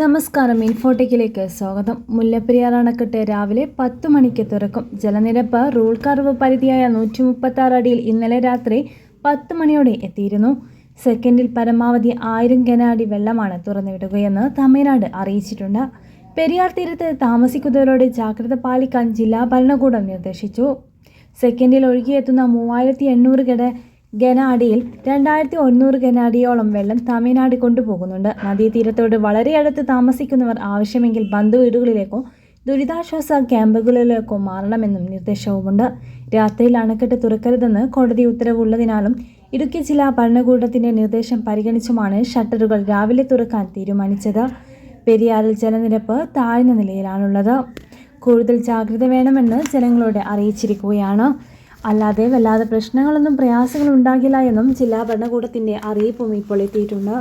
നമസ്കാരം ഇൻഫോടെക്കിലേക്ക് സ്വാഗതം. മുല്ലപ്പെരിയാർ അണക്കെട്ട് രാവിലെ പത്ത് മണിക്ക് തുറക്കും. ജലനിരപ്പ് റൂൾ കർവ് പരിധിയായ നൂറ്റി മുപ്പത്തി ആറ് അടിയിൽ ഇന്നലെ രാത്രി പത്ത് മണിയോടെ എത്തിയിരുന്നു. സെക്കൻഡിൽ പരമാവധി ആയിരം കനാടി വെള്ളമാണ് തുറന്നുവിടുകയെന്ന് തമിഴ്നാട് അറിയിച്ചിട്ടുണ്ട്. പെരിയാർ തീരത്ത് താമസിക്കുന്നവരോട് ജാഗ്രത പാലിക്കാൻ ജില്ലാ ഭരണകൂടം നിർദ്ദേശിച്ചു. സെക്കൻഡിൽ ഒഴുകിയെത്തുന്ന മൂവായിരത്തി എണ്ണൂറ് ഘട ഘന അടിയിൽ രണ്ടായിരത്തി ഒന്നൂറ് ഗനാഡിയോളം വെള്ളം തമിഴ്നാട് കൊണ്ടുപോകുന്നുണ്ട്. നദീതീരത്തോട് വളരെ അടുത്ത് താമസിക്കുന്നവർ ആവശ്യമെങ്കിൽ ബന്ധുവീടുകളിലേക്കോ ദുരിതാശ്വാസ ക്യാമ്പുകളിലേക്കോ മാറണമെന്നും നിർദ്ദേശവുമുണ്ട്. രാത്രിയിൽ അണക്കെട്ട് തുറക്കരുതെന്ന് കോടതി ഉത്തരവുള്ളതിനാലും ഇടുക്കി ജില്ലാ ഭരണകൂടത്തിന്റെ നിർദ്ദേശം പരിഗണിച്ചുമാണ് ഷട്ടറുകൾ രാവിലെ തുറക്കാൻ തീരുമാനിച്ചത്. പെരിയാറിൽ ജലനിരപ്പ് താഴ്ന്ന നിലയിലാണുള്ളത്. കൂടുതൽ ജാഗ്രത വേണമെന്ന് ജനങ്ങളോട് അറിയിച്ചിരിക്കുകയാണ്. അല്ലാതെ വല്ലാതെ പ്രശ്നങ്ങളൊന്നും പ്രയാസങ്ങളും ഉണ്ടാകില്ല എന്നും ജില്ലാ ഭരണകൂടത്തിന്റെ അറിയിപ്പും ഇപ്പോൾ എത്തിയിട്ടുണ്ട്.